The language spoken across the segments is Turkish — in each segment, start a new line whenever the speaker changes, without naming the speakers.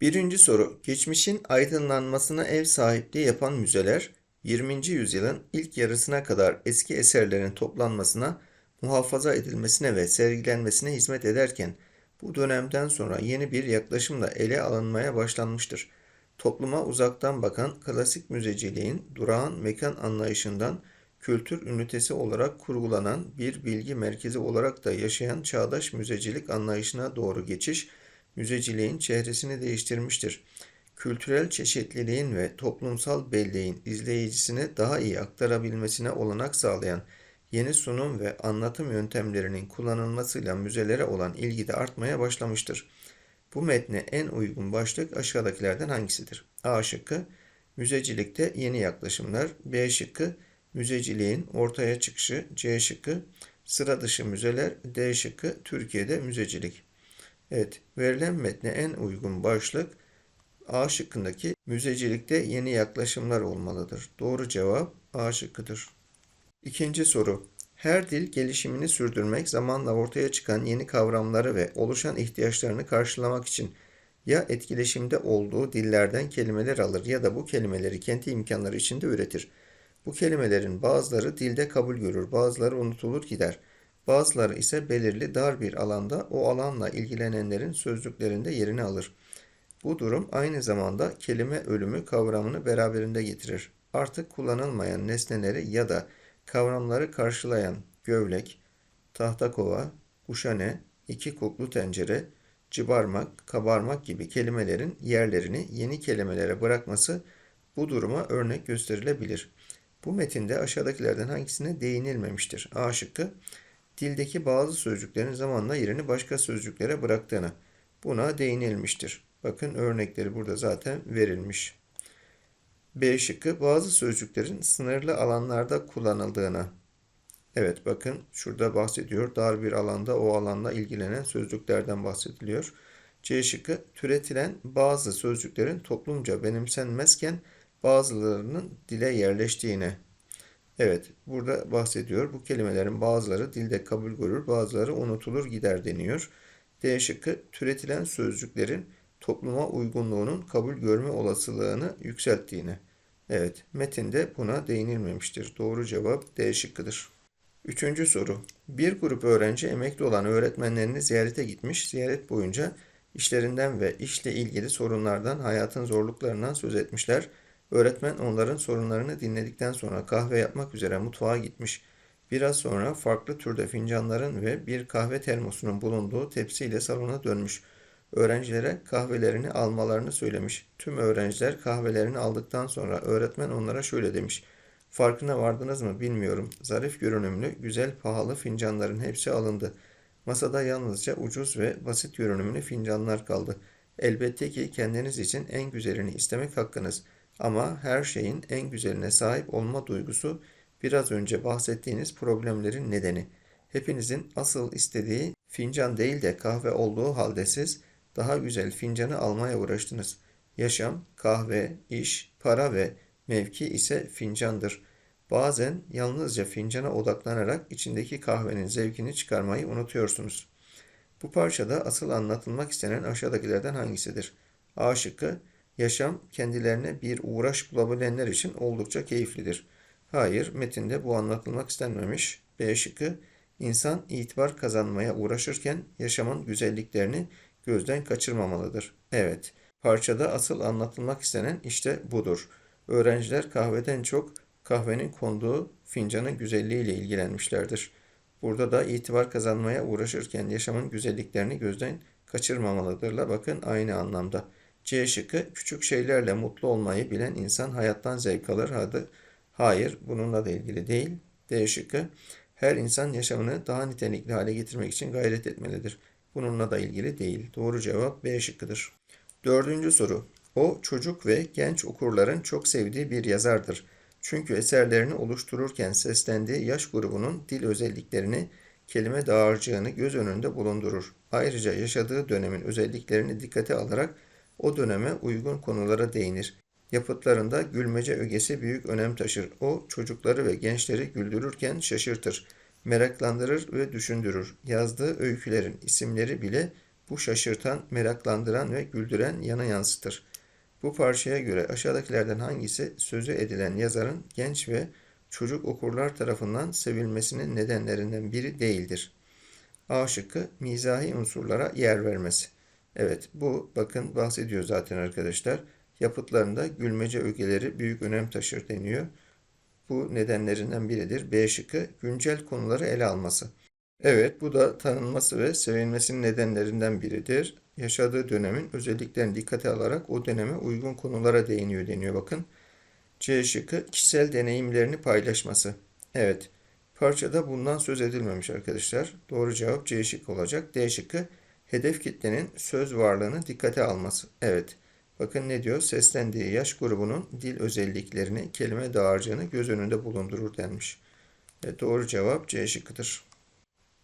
Birinci soru. Geçmişin aydınlanmasına ev sahipliği yapan müzeler, 20. yüzyılın ilk yarısına kadar eski eserlerin toplanmasına, muhafaza edilmesine ve sergilenmesine hizmet ederken, bu dönemden sonra yeni bir yaklaşımla ele alınmaya başlanmıştır. Topluma uzaktan bakan klasik müzeciliğin durağan mekan anlayışından kültür ünitesi olarak kurgulanan bir bilgi merkezi olarak da yaşayan çağdaş müzecilik anlayışına doğru geçiş, müzeciliğin çehresini değiştirmiştir. Kültürel çeşitliliğin ve toplumsal belleğin izleyicisine daha iyi aktarabilmesine olanak sağlayan yeni sunum ve anlatım yöntemlerinin kullanılmasıyla müzelere olan ilgi de artmaya başlamıştır. Bu metne en uygun başlık aşağıdakilerden hangisidir? A şıkkı Müzecilikte yeni yaklaşımlar B şıkkı Müzeciliğin ortaya çıkışı C şıkkı Sıra dışı müzeler D şıkkı Türkiye'de müzecilik Evet, verilen metne en uygun başlık A şıkkındaki müzecilikte yeni yaklaşımlar olmalıdır. Doğru cevap A şıkkıdır. İkinci soru. Her dil gelişimini sürdürmek zamanla ortaya çıkan yeni kavramları ve oluşan ihtiyaçlarını karşılamak için ya etkileşimde olduğu dillerden kelimeler alır ya da bu kelimeleri kendi imkanları içinde üretir. Bu kelimelerin bazıları dilde kabul görür, bazıları unutulur gider. Bazıları ise belirli dar bir alanda o alanla ilgilenenlerin sözlüklerinde yerini alır. Bu durum aynı zamanda kelime ölümü kavramını beraberinde getirir. Artık kullanılmayan nesneleri ya da kavramları karşılayan gövlek, tahtakova, kuşane, iki kuklu tencere, cıbarmak, kabarmak gibi kelimelerin yerlerini yeni kelimelere bırakması bu duruma örnek gösterilebilir. Bu metinde aşağıdakilerden hangisine değinilmemiştir? A şıkkı dildeki bazı sözcüklerin zamanla yerini başka sözcüklere bıraktığını. Buna değinilmiştir. Bakın örnekleri burada zaten verilmiş. B şıkkı bazı sözcüklerin sınırlı alanlarda kullanıldığına. Evet bakın şurada bahsediyor. Dar bir alanda o alanla ilgilenen sözcüklerden bahsediliyor. C şıkkı türetilen bazı sözcüklerin toplumca benimsenmezken bazılarının dile yerleştiğine. Evet, burada bahsediyor. Bu kelimelerin bazıları dilde kabul görür, bazıları unutulur gider deniyor. D şıkkı türetilen sözcüklerin topluma uygunluğunun kabul görme olasılığını yükselttiğine. Evet, metinde buna değinilmemiştir. Doğru cevap D şıkkıdır. Üçüncü soru. Bir grup öğrenci emekli olan öğretmenlerini ziyarete gitmiş. Ziyaret boyunca işlerinden ve işle ilgili sorunlardan, hayatın zorluklarından söz etmişler. Öğretmen onların sorunlarını dinledikten sonra kahve yapmak üzere mutfağa gitmiş. Biraz sonra farklı türde fincanların ve bir kahve termosunun bulunduğu tepsiyle salona dönmüş. Öğrencilere kahvelerini almalarını söylemiş. Tüm öğrenciler kahvelerini aldıktan sonra öğretmen onlara şöyle demiş. Farkına vardınız mı bilmiyorum. Zarif görünümlü, güzel, pahalı fincanların hepsi alındı. Masada yalnızca ucuz ve basit görünümlü fincanlar kaldı. Elbette ki kendiniz için en güzelini istemek hakkınız.'' Ama her şeyin en güzeline sahip olma duygusu biraz önce bahsettiğiniz problemlerin nedeni. Hepinizin asıl istediği fincan değil de kahve olduğu halde siz daha güzel fincanı almaya uğraştınız. Yaşam, kahve, iş, para ve mevki ise fincandır. Bazen yalnızca fincana odaklanarak içindeki kahvenin zevkini çıkarmayı unutuyorsunuz. Bu parçada asıl anlatılmak istenen aşağıdakilerden hangisidir? A şıkkı Yaşam kendilerine bir uğraş bulabilenler için oldukça keyiflidir. Hayır, metinde bu anlatılmak istenmemiş. B şıkkı, insan itibar kazanmaya uğraşırken yaşamın güzelliklerini gözden kaçırmamalıdır. Evet, parçada asıl anlatılmak istenen işte budur. Öğrenciler kahveden çok kahvenin konduğu fincanın güzelliğiyle ilgilenmişlerdir. Burada da itibar kazanmaya uğraşırken yaşamın güzelliklerini gözden kaçırmamalıdırla bakın aynı anlamda. C şıkkı küçük şeylerle mutlu olmayı bilen insan hayattan zevk alır. Hadi hayır bununla da ilgili değil. D şıkkı her insan yaşamını daha nitelikli hale getirmek için gayret etmelidir. Bununla da ilgili değil. Doğru cevap B şıkkıdır. Dördüncü soru. O çocuk ve genç okurların çok sevdiği bir yazardır. Çünkü eserlerini oluştururken seslendiği yaş grubunun dil özelliklerini, kelime dağarcığını göz önünde bulundurur. Ayrıca yaşadığı dönemin özelliklerini dikkate alarak o döneme uygun konulara değinir. Yapıtlarında gülmece ögesi büyük önem taşır. O çocukları ve gençleri güldürürken şaşırtır, meraklandırır ve düşündürür. Yazdığı öykülerin isimleri bile Bu şaşırtan, meraklandıran ve güldüren yanı yansıtır. Bu parçaya göre aşağıdakilerden hangisi sözü edilen yazarın genç ve çocuk okurlar tarafından sevilmesinin nedenlerinden biri değildir? A şıkkı mizahi unsurlara yer vermesi. Evet bu bakın bahsediyor zaten arkadaşlar. Yapıtlarında gülmece ögeleri büyük önem taşır deniyor. Bu nedenlerinden biridir. B şıkkı güncel konuları ele alması. Evet bu da tanınması ve sevilmesinin nedenlerinden biridir. Yaşadığı dönemin özelliklerini dikkate alarak o döneme uygun konulara değiniyor deniyor bakın. C şıkkı kişisel deneyimlerini paylaşması. Evet parçada bundan söz edilmemiş arkadaşlar. Doğru cevap C şıkkı olacak. D şıkkı hedef kitlenin söz varlığını dikkate alması. Evet. Bakın ne diyor? Seslendiği yaş grubunun dil özelliklerini, kelime dağarcığını göz önünde bulundurur denmiş. E, doğru cevap C şıkkıdır.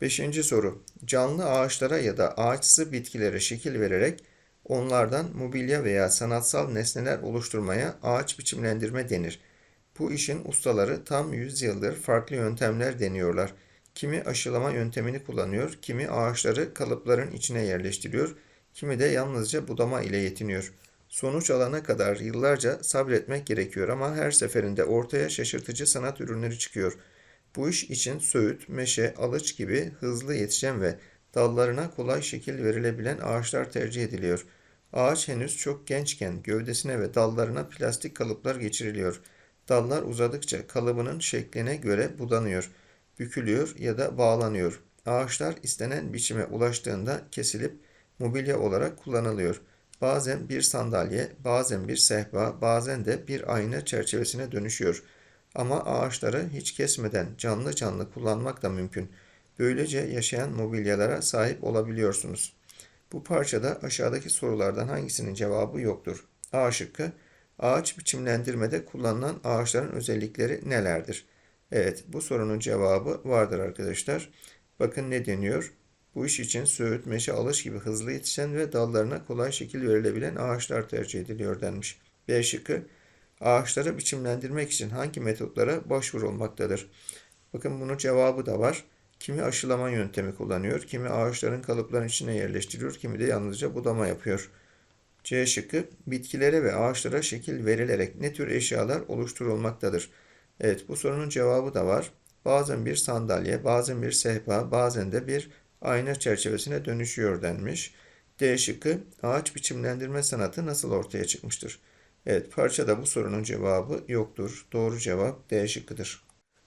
Beşinci soru. Canlı ağaçlara ya da ağaçsı bitkilere şekil vererek onlardan mobilya veya sanatsal nesneler oluşturmaya ağaç biçimlendirme denir. Bu işin ustaları tam 100 yıldır farklı yöntemler deniyorlar. Kimi aşılama yöntemini kullanıyor, kimi ağaçları kalıpların içine yerleştiriyor, kimi de yalnızca budama ile yetiniyor. Sonuç alana kadar yıllarca sabretmek gerekiyor ama her seferinde ortaya şaşırtıcı sanat ürünleri çıkıyor. Bu iş için söğüt, meşe, alıç gibi hızlı yetişen ve dallarına kolay şekil verilebilen ağaçlar tercih ediliyor. Ağaç henüz çok gençken gövdesine ve dallarına plastik kalıplar geçiriliyor. Dallar uzadıkça kalıbının şekline göre budanıyor, bükülüyor ya da bağlanıyor. Ağaçlar istenen biçime ulaştığında kesilip mobilya olarak kullanılıyor. Bazen bir sandalye, bazen bir sehpa, bazen de bir ayna çerçevesine dönüşüyor. Ama ağaçları hiç kesmeden canlı canlı kullanmak da mümkün. Böylece yaşayan mobilyalara sahip olabiliyorsunuz. Bu parçada aşağıdaki sorulardan hangisinin cevabı yoktur? A şıkkı Ağaç biçimlendirmede kullanılan ağaçların özellikleri nelerdir? Evet, bu sorunun cevabı vardır arkadaşlar. Bakın ne deniyor? Bu iş için söğüt, meşe, alış gibi hızlı yetişen ve dallarına kolay şekil verilebilen ağaçlar tercih ediliyor denmiş. B şıkkı ağaçları biçimlendirmek için hangi metotlara başvurulmaktadır? Bakın bunun cevabı da var. Kimi aşılama yöntemi kullanıyor, kimi ağaçların kalıpların içine yerleştiriyor, kimi de yalnızca budama yapıyor. C şıkkı bitkilere ve ağaçlara şekil verilerek ne tür eşyalar oluşturulmaktadır? Evet bu sorunun cevabı da var. Bazen bir sandalye, bazen bir sehpa, bazen de bir ayna çerçevesine dönüşüyor denmiş. D şıkkı ağaç biçimlendirme sanatı nasıl ortaya çıkmıştır? Evet parçada bu sorunun cevabı yoktur. Doğru cevap D şıkkıdır.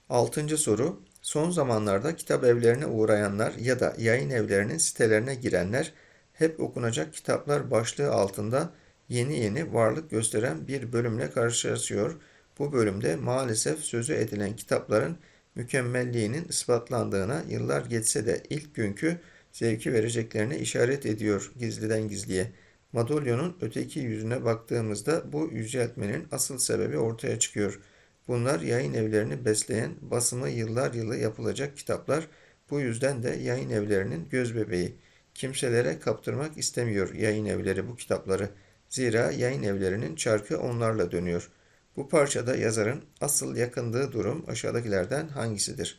Altıncı soru. Son zamanlarda kitap evlerine uğrayanlar ya da yayın evlerinin sitelerine girenler hep okunacak kitaplar başlığı altında yeni yeni varlık gösteren bir bölümle karşılaşıyor. Bu bölümde maalesef sözü edilen kitapların mükemmelliğinin ispatlandığına yıllar geçse de ilk günkü zevki vereceklerine işaret ediyor gizliden gizliye. Madalyonun öteki yüzüne baktığımızda bu yüceltmenin asıl sebebi ortaya çıkıyor. Bunlar yayın evlerini besleyen, basımı yıllar yılı yapılacak kitaplar. Bu yüzden de yayın evlerinin göz bebeği. Kimselere kaptırmak istemiyor yayın evleri bu kitapları. Zira yayın evlerinin çarkı onlarla dönüyor. Bu parçada yazarın asıl yakındığı durum aşağıdakilerden hangisidir?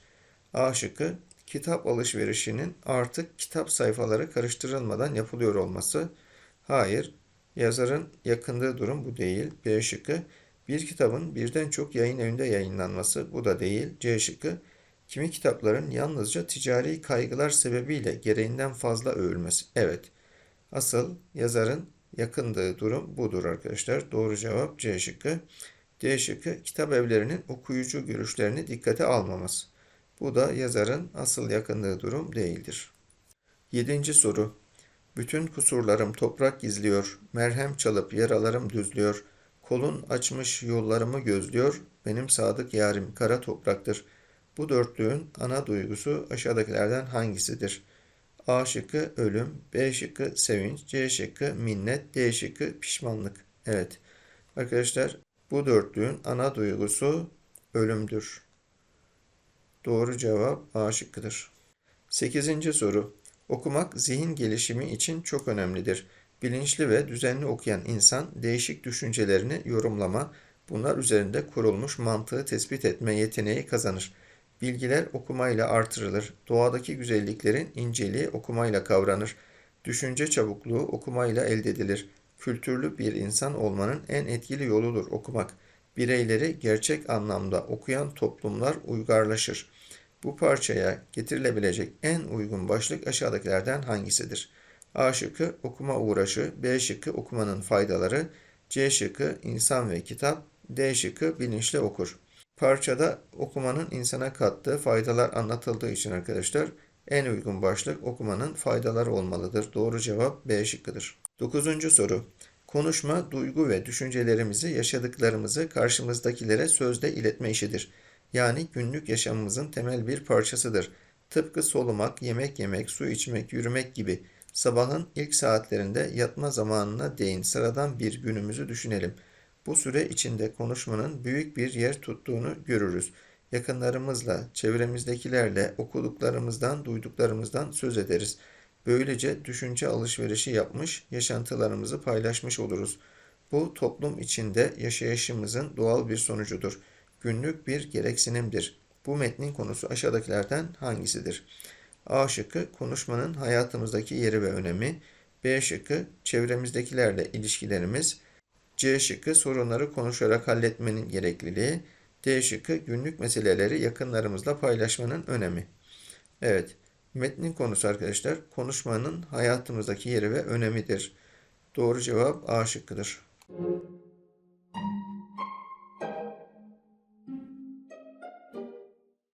A şıkkı kitap alışverişinin artık kitap sayfaları karıştırılmadan yapılıyor olması. Hayır, yazarın yakındığı durum bu değil. B şıkkı bir kitabın birden çok yayın evinde yayınlanması. Bu da değil. C şıkkı kimi kitapların yalnızca ticari kaygılar sebebiyle gereğinden fazla övülmesi. Evet, asıl yazarın yakındığı durum budur arkadaşlar. Doğru cevap C şıkkı. D şıkkı kitap evlerinin okuyucu görüşlerini dikkate almaması. Bu da yazarın asıl yakındığı durum değildir. Yedinci soru. Bütün kusurlarım toprak gizliyor, merhem çalıp yaralarım düzlüyor, kolun açmış yollarımı gözlüyor, benim sadık yarim kara topraktır. Bu dörtlüğün ana duygusu aşağıdakilerden hangisidir? A şıkkı ölüm, B şıkkı sevinç, C şıkkı minnet, D şıkkı pişmanlık. Evet arkadaşlar bu dörtlüğün ana duygusu ölümdür. Doğru cevap A şıkkıdır. Sekizinci soru. Okumak zihin gelişimi için çok önemlidir. Bilinçli ve düzenli okuyan insan değişik düşüncelerini yorumlama, bunlar üzerinde kurulmuş mantığı tespit etme yeteneği kazanır. Bilgiler okumayla artırılır. Doğadaki güzelliklerin inceliği okumayla kavranır. Düşünce çabukluğu okumayla elde edilir. Kültürlü bir insan olmanın en etkili yoludur okumak. Bireyleri gerçek anlamda okuyan toplumlar uygarlaşır. Bu parçaya getirilebilecek en uygun başlık aşağıdakilerden hangisidir? A şıkkı okuma uğraşı, B şıkkı okumanın faydaları, C şıkkı insan ve kitap, D şıkkı bilinçli okur. Parçada okumanın insana kattığı faydalar anlatıldığı için arkadaşlar en uygun başlık okumanın faydaları olmalıdır. Doğru cevap B şıkkıdır. Dokuzuncu soru. Konuşma, duygu ve düşüncelerimizi, yaşadıklarımızı karşımızdakilere sözle iletme işidir. Yani günlük yaşamımızın temel bir parçasıdır. Tıpkı solumak, yemek yemek, su içmek, yürümek gibi. Sabahın ilk saatlerinde yatma zamanına değin sıradan bir günümüzü düşünelim. Bu süre içinde konuşmanın büyük bir yer tuttuğunu görürüz. Yakınlarımızla, çevremizdekilerle okuduklarımızdan, duyduklarımızdan söz ederiz. Böylece düşünce alışverişi yapmış, yaşantılarımızı paylaşmış oluruz. Bu toplum içinde yaşayışımızın doğal bir sonucudur. Günlük bir gereksinimdir. Bu metnin konusu aşağıdakilerden hangisidir? A şıkkı konuşmanın hayatımızdaki yeri ve önemi. B şıkkı çevremizdekilerle ilişkilerimiz. C şıkkı sorunları konuşarak halletmenin gerekliliği. D şıkkı günlük meseleleri yakınlarımızla paylaşmanın önemi. Evet, metnin konusu arkadaşlar konuşmanın hayatımızdaki yeri ve önemidir. Doğru cevap A şıkkıdır.